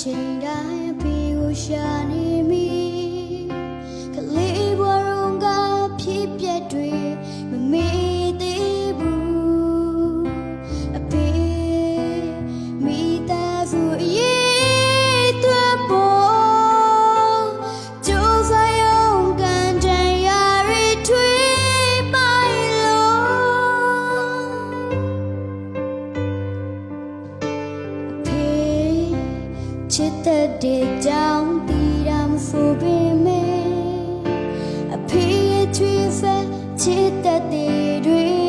ချိန်တိုင်းအဖေကိုရှာနေမိကလေးဘဝကဖြစ်ပြတွေမမေ့ ချစ်တဲ့တဲ့ကြောင့်တီးရမဆိုပေမဲ့အဖေရဲ့ချွေးဖက်ချစ်တဲ့တဲ့